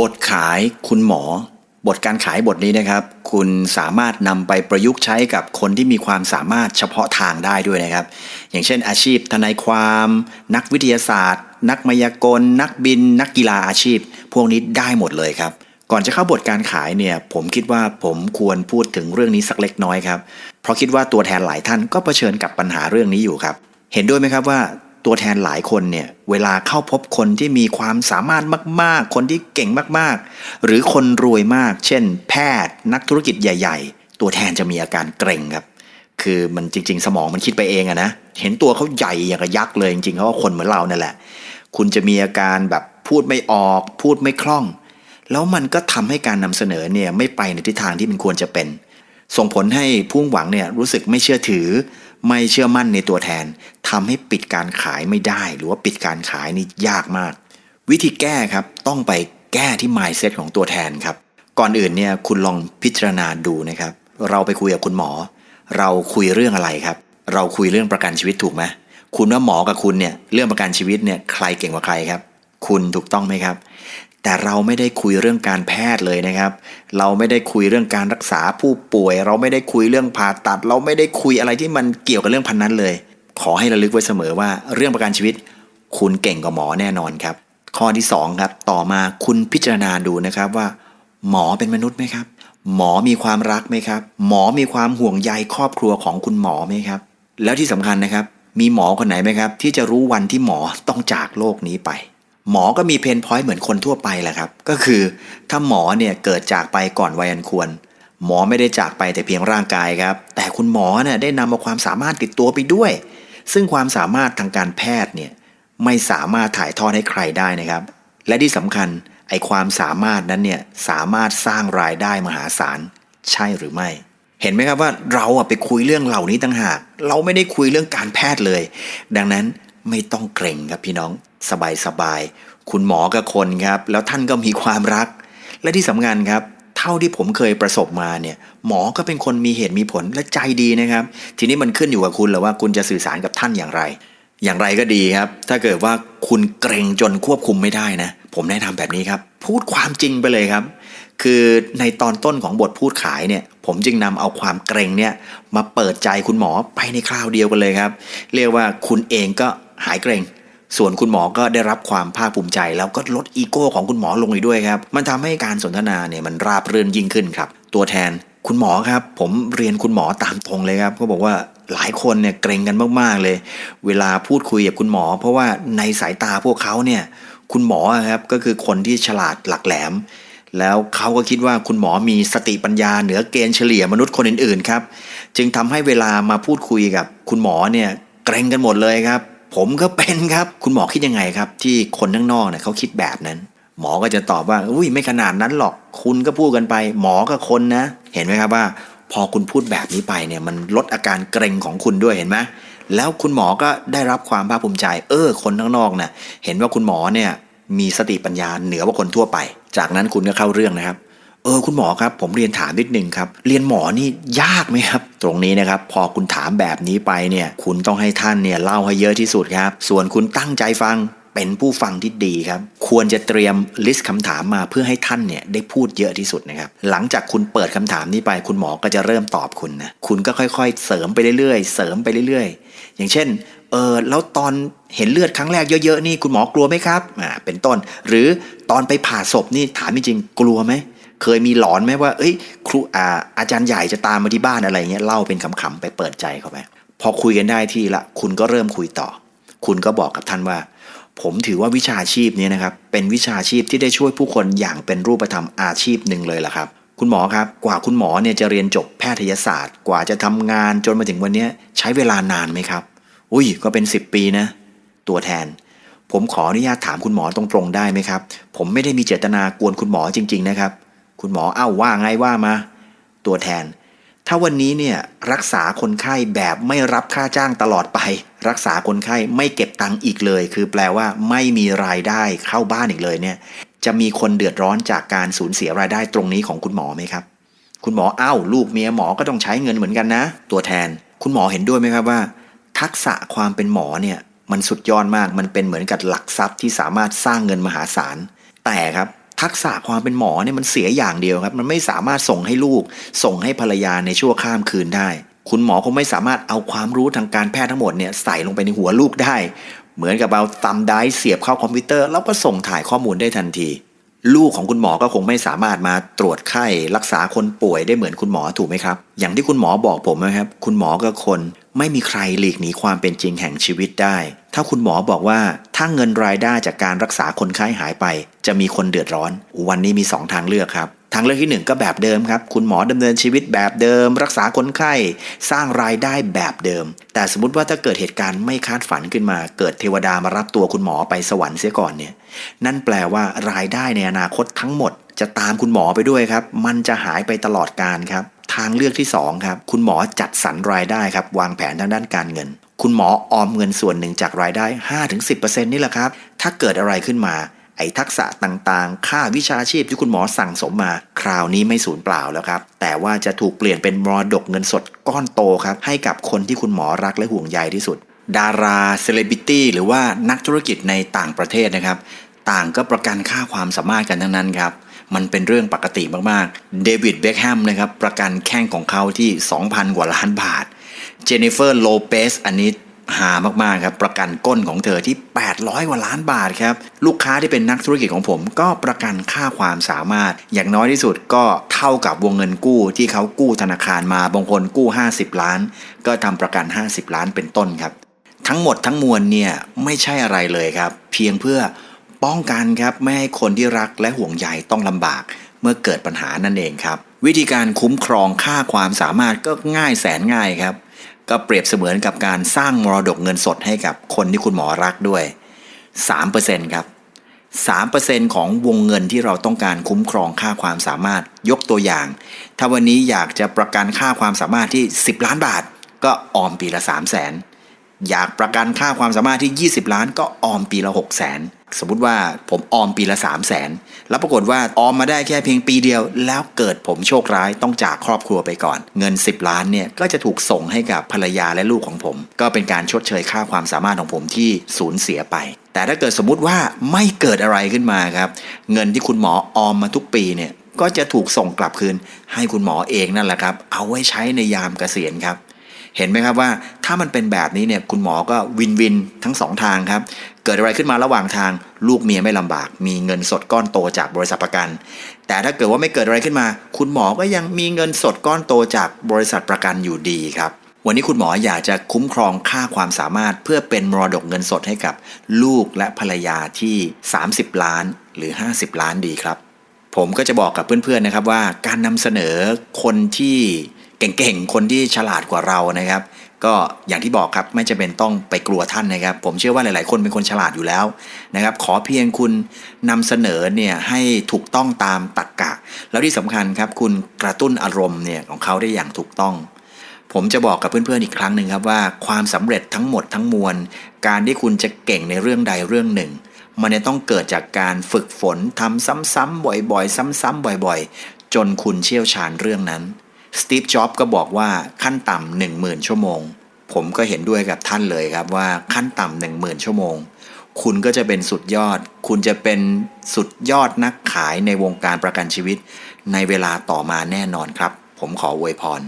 บทขายคุณหมอ บทการขายบทนี้นะครับ คุณสามารถนำไปประยุกต์ใช้กับคนที่มีความสามารถเฉพาะทางได้ด้วยนะครับ อย่างเช่น อาชีพทนายความ นักวิทยาศาสตร์ นักมายากล นักบิน นักกีฬาอาชีพ พวกนี้ได้หมดเลยครับ ก่อนจะเข้าบทการขายเนี่ย ผมคิดว่าผมควรพูดถึงเรื่องนี้สักเล็กน้อยครับ เพราะคิดว่าตัวแทนหลายท่านก็เผชิญกับปัญหาเรื่องนี้อยู่ครับ เห็นด้วยไหมครับว่า ตัวแทนหลายคนเนี่ยเวลาเข้าพบคนที่มีความสามารถมาก ๆ คนที่เก่งมากๆ หรือคนรวยมาก เช่น แพทย์นักธุรกิจใหญ่ ๆ ตัวแทนจะมีอาการเกรงครับ คือมันจริง ๆ สมองมันคิดไปเองอะนะเห็นตัวเขาใหญ่อย่างกับยักษ์เลยจริงๆเขาก็คนเหมือนเรานั่นแหละ คุณจะมีอาการแบบพูดไม่ออก พูดไม่คล่อง แล้วมันก็ทำให้การนำเสนอเนี่ยไม่ไปในทิศทางที่มันควรจะเป็น ส่งผลให้ผู้หวังเนี่ยรู้สึกไม่เชื่อถือ ไม่เชื่อมั่นในตัวแทนทำให้ปิดการขายไม่ได้ หรือว่าปิดการขายนี่ยากมาก วิธีแก้ครับต้องไปแก้ที่ mindset ของตัวแทนครับ ก่อนอื่นเนี่ยคุณลองพิจารณาดูนะครับ เราไปคุยกับคุณหมอ เราคุยเรื่องอะไรครับ เราคุยเรื่องประกันชีวิตถูกไหมคุณว่าหมอกับคุณเนี่ยเรื่องประกันชีวิตเนี่ยใครเก่งกว่าใครครับ คุณถูกต้องไหมครับ แต่เราไม่ได้คุยเรื่องการแพทย์เลยนะครับ เราไม่ได้คุยเรื่องการรักษาผู้ป่วย เราไม่ได้คุยเรื่องผ่าตัด เราไม่ได้คุยอะไรที่มันเกี่ยวกับเรื่องพันนั้นเลย ขอให้ระลึกไว้เสมอว่าเรื่องประกันชีวิต คุณเก่งกว่าหมอแน่นอนครับ ข้อที่สองครับต่อมาคุณพิจารณาดูนะครับว่า หมอเป็นมนุษย์ไหมครับ หมอมีความรักไหมครับ หมอมีความห่วงใยครอบครัวของคุณหมอไหมครับ แล้วที่สำคัญนะครับ มีหมอคนไหนไหมครับ ที่จะรู้วันที่หมอต้องจากโลกนี้ไป หมอก็มีเพนพอยต์เหมือนคนทั่วไปแหละครับ ก็คือถ้าหมอเนี่ยเกิดจากไปก่อนวัยอันควร หมอไม่ได้จากไปแต่เพียงร่างกายครับ แต่คุณหมอเนี่ยได้นำเอาความสามารถติดตัวไปด้วย ซึ่งความสามารถทางการแพทย์เนี่ยไม่สามารถถ่ายทอดให้ใครได้นะครับ และที่สำคัญไอความสามารถนั้นเนี่ยสามารถสร้างรายได้มหาศาลใช่หรือไม่ เห็นไหมครับว่าเราอะไปคุยเรื่องเหล่านี้ต่างหาก เราไม่ได้คุยเรื่องการแพทย์เลย ดังนั้น ไม่ต้องเกรงครับพี่น้องสบายสบายๆคุณหมอกับคนครับ แล้วท่านก็มีความรัก และที่สำคัญครับ เท่าที่ผมเคยประสบมาเนี่ย หมอก็เป็นคนมีเหตุมีผลและใจดีนะครับ ทีนี้มันขึ้นอยู่กับคุณและว่าคุณจะสื่อสารกับท่านอย่างไร อย่างไรก็ดีครับ ถ้าเกิดว่าคุณเกรงจนควบคุมไม่ได้นะ ผมแนะนำแบบนี้ครับ พูดความจริงไปเลยครับ คือในตอนต้นของบทพูดขายเนี่ย ผมจึงนำเอาความเกรงเนี่ยมาเปิดใจคุณหมอไปในคราวเดียวกันเลยครับ เรียกว่าคุณเองก็ หายเกรงส่วนคุณหมอก็ได้รับความภาคภูมิใจ แล้วก็ลดอีโก้ของคุณหมอลงอีกด้วยครับ มันทำให้การสนทนาเนี่ยมันราบรื่นยิ่งขึ้นครับ ตัวแทนคุณหมอครับ ผมเรียนคุณหมอตามตรงเลยครับเขาบอกว่าหลายคนเนี่ยเกรงกันมากๆเลย เวลาพูดคุยกับคุณหมอ เพราะว่าในสายตาพวกเขาเนี่ยคุณหมอครับก็คือคนที่ฉลาดหลักแหลม แล้วเขาก็คิดว่าคุณหมอมีสติปัญญาเหนือเกณฑ์เฉลี่ยมนุษย์คนอื่นๆครับ จึงทำให้เวลามาพูดคุยกับคุณหมอเนี่ยเกรงกันหมดเลยครับ ผมก็เป็นครับ คุณหมอคิดยังไงครับ ที่คนข้างนอกเนี่ยเขาคิดแบบนั้น หมอก็จะตอบว่าอุ้ยไม่ขนาดนั้นหรอก คุณก็พูดกันไป หมอก็คนนะ เห็นไหมครับว่า พอคุณพูดแบบนี้ไปเนี่ยมันลดอาการเกรงของคุณด้วยเห็นไหมแล้วคุณหมอก็ได้รับความภาคภูมิใจ เออ คนข้างนอกน่ะเห็นว่าคุณหมอเนี่ยมีสติปัญญาเหนือกว่าคนทั่วไป จากนั้นคุณก็เข้าเรื่องนะครับ เออคุณหมอครับผมเรียนถามนิดนึงครับ เรียนหมอนี่ยากไหมครับ ตรงนี้นะครับ พอคุณถามแบบนี้ไปเนี่ย คุณต้องให้ท่านเนี่ยเล่าให้เยอะที่สุดครับ ส่วนคุณตั้งใจฟังเป็นผู้ฟังที่ดีครับ ควรจะเตรียมลิสต์คำถามมาเพื่อให้ท่านเนี่ยได้พูดเยอะที่สุดนะครับ หลังจากคุณเปิดคำถามนี้ไป คุณหมอก็จะเริ่มตอบคุณนะคุณก็ค่อยๆ เสริมไปเรื่อยๆ เสริมไปเรื่อยๆ อย่างเช่นเออแล้วตอนเห็นเลือดครั้งแรกเยอะๆนี่คุณหมอกลัวไหมครับอ่าเป็นต้น หรือตอนไปผ่าศพนี่ถามจริงๆกลัวไหม เคยมีหลอนไหมว่าเอ้ย ครูอาอาจารย์ใหญ่จะตามมาที่บ้านอะไรเงี้ยเล่าเป็นขำๆไปเปิดใจเขาไปพอคุยกันได้ที่ละ คุณก็เริ่มคุยต่อ คุณก็บอกกับท่านว่า ผมถือว่าวิชาชีพนี้นะครับ เป็นวิชาชีพที่ได้ช่วยผู้คนอย่างเป็นรูปธรรมอาชีพหนึ่งเลยล่ะครับ คุณหมอครับ กว่าคุณหมอเนี่ยจะเรียนจบแพทยศาสตร์ กว่าจะทำงานจนมาถึงวันนี้ใช้เวลานานไหมครับ อุ้ยก็เป็น 10 ปีนะ ตัวแทน ผมขออนุญาตถามคุณหมอตรงๆได้ไหมครับ ผมไม่ได้มีเจตนากวนคุณหมอจริง ๆ นะครับ คุณหมอเอ้าว่าไงว่ามา ตัวแทน ถ้าวันนี้เนี่ยรักษาคนไข้แบบไม่รับค่าจ้างตลอดไป รักษาคนไข้ไม่เก็บตังค์อีกเลย คือแปลว่าไม่มีรายได้เข้าบ้านอีกเลยเนี่ยจะมีคนเดือดร้อนจากการสูญเสียรายได้ตรงนี้ของคุณหมอไหมครับ คุณหมอเอ้าลูกเมียหมอก็ต้องใช้เงินเหมือนกันนะ ตัวแทน คุณหมอเห็นด้วยไหมครับว่า ทักษะความเป็นหมอเนี่ยมันสุดยอดมากมันเป็นเหมือนกับหลักทรัพย์ที่สามารถสร้างเงินมหาศาลแต่ครับ ทักษะความเป็นหมอเนี่ยมันเสียอย่างเดียวครับ มันไม่สามารถส่งให้ลูก ส่งให้ภรรยาในชั่วข้ามคืนได้ คุณหมอคงไม่สามารถเอาความรู้ทางการแพทย์ทั้งหมดเนี่ยใส่ลงไปในหัวลูกได้ เหมือนกับเอาตัมได้เสียบเข้าคอมพิวเตอร์ แล้วก็ส่งถ่ายข้อมูลได้ทันที ลูกของคุณหมอก็คงไม่สามารถมาตรวจไข้รักษาคนป่วยได้เหมือนคุณหมอถูกไหมครับ อย่างที่คุณหมอบอกผมนะครับ คุณหมอก็คนไม่มีใครหลีกหนีความเป็นจริงแห่งชีวิตได้ ถ้าคุณหมอบอกว่าถ้าเงินรายได้จากการรักษาคนไข้หายไป จะมีคนเดือดร้อน วันนี้มีสองทางเลือกครับ ทางเลือกที่หนึ่งก็แบบเดิมครับ คุณหมอดำเนินชีวิตแบบเดิม รักษาคนไข้ สร้างรายได้แบบเดิม แต่สมมติว่าถ้าเกิดเหตุการณ์ไม่คาดฝันขึ้นมา เกิดเทวดามารับตัวคุณหมอไปสวรรค์เสียก่อนเนี่ย นั่นแปลว่ารายได้ในอนาคตทั้งหมด จะตามคุณหมอไปด้วยครับ มันจะหายไปตลอดการครับ ทางเลือกที่สองครับ คุณหมอจัดสรรรายได้ครับ วางแผนทางด้านการเงิน คุณหมอออมเงินส่วนหนึ่งจากรายได้ 5-10%นี่แหละครับ ถ้าเกิดอะไรขึ้นมา ไอ้ทักษะต่างๆ ค่าวิชาชีพที่คุณหมอสั่งสมมา คราวนี้ไม่สูญเปล่าแล้วครับ แต่ว่าจะถูกเปลี่ยนเป็นมรดกเงินสดก้อนโตครับ ให้กับคนที่คุณหมอรักและห่วงใยที่สุด ดาราเซเลบิตี้หรือว่านักธุรกิจในต่างประเทศนะครับ ต่างก็ประกันค่าความสามารถกันทั้งนั้นครับมันเป็นเรื่องปกติมากๆ เดวิดเบคแฮมนะครับ ประกันแข้งของเขาที่ 2,000 กว่าล้านบาท เจนนิเฟอร์โลเปสอันนี้ หามากๆครับประกันก้นของเธอที่ 800 กว่าล้านบาทครับลูกค้าที่เป็นนักธุรกิจของผม ก็ประกันค่าความสามารถ อย่างน้อยที่สุดก็เท่ากับวงเงินกู้ที่เขากู้ธนาคารมาบางคนกู้ 50 ล้าน ก็ทำประกัน 50 ล้านเป็นต้นครับ ทั้งหมดทั้งมวลเนี่ยไม่ใช่อะไรเลยครับ เพียงเพื่อป้องกันครับไม่ให้คนที่รักและห่วงใยต้องลำบาก เมื่อเกิดปัญหานั่นเองครับ วิธีการคุ้มครองค่าความสามารถก็ง่ายแสนง่ายครับ ก็เปรียบเสมือนกับการสร้างมรดกเงินสดให้กับคนที่คุณหมอรักด้วย 3%ครับ 3%ของวงเงินที่เราต้องการคุ้มครองค่าความสามารถยกตัวอย่าง ถ้าวันนี้อยากจะประกันค่าความสามารถที่ 10 ล้านบาท ก็ออมปีละ 3 0 0 0 0นอยากประกันค่าความสามารถที่ 20 ล้านก็ออมปีละ 6 0 0 0 0น สมมติว่าผมออมปีละ 3 0 0 0 0นแล้วปรากฏว่าออมมาได้แค่เพียงปีเดียว แล้วเกิดผมโชคร้ายต้องจากครอบครัวไปก่อน เงิน 10 ล้านเนี่ยก็จะถูกส่งให้กับภรรยาและลูกของผม ก็เป็นการชดเชยค่าความสามารถของผมที่สูญเสียไป แต่ถ้าเกิดสมมุติว่าไม่เกิดอะไรขึ้นมาครับ เงินที่คุณหมอออมมาทุกปีเนี่ยก็จะถูกส่งกลับคืน ให้คุณหมอเองนั่นแหละครับ เอาไว้ใช้ในยามเกษียณครับเห็นไหมครับว่าถ้ามันเป็นแบบนี้เนี่ยคุณหมอก็วินวินทั้งสองทางครับ เกิดอะไรขึ้นมาระหว่างทางลูกเมียไม่ลำบาก มีเงินสดก้อนโตจากบริษัทประกัน แต่ถ้าเกิดว่าไม่เกิดอะไรขึ้นมา คุณหมอก็ยังมีเงินสดก้อนโตจากบริษัทประกันอยู่ดีครับ วันนี้คุณหมออยากจะคุ้มครองค่าความสามารถ เพื่อเป็นมรดกเงินสดให้กับลูกและภรรยาที่ 30 ล้านหรือ 50 ล้านดีครับ ผมก็จะบอกกับเพื่อนๆนะครับว่าการนำเสนอคนที่เก่งๆ คนที่ฉลาดกว่าเรานะครับ ก็อย่างที่บอกครับไม่จะเป็นต้องไปกลัวท่านนะครับ ผมเชื่อว่าหลาย ๆ คนเป็นคนฉลาดอยู่แล้วนะครับ ขอเพียงคุณนำเสนอเนี่ยให้ถูกต้องตามตรรกกะ แล้วที่สำคัญครับคุณกระตุ้นอารมณ์เนี่ยของเขาได้อย่างถูกต้อง ผมจะบอกกับเพื่อน ๆ อีกครั้งหนึ่งครับว่าความสำเร็จทั้งหมดทั้งมวล การที่คุณจะเก่งในเรื่องใดเรื่องหนึ่งมันจะต้องเกิดจากการฝึกฝนทำซ้ำๆบ่อยๆ ซ้ำๆบ่อยๆ จนคุณเชี่ยวชาญเรื่องนั้น สตีฟ จ็อบก็บอกว่าขั้นต่ำหนึ่งหมื่นชั่วโมง ผมก็เห็นด้วยกับท่านเลยครับว่าขั้นต่ำหนึ่งหมื่นชั่วโมง คุณก็จะเป็นสุดยอด คุณจะเป็นสุดยอดนักขายในวงการประกันชีวิต ในเวลาต่อมาแน่นอนครับ ผมขออวยพร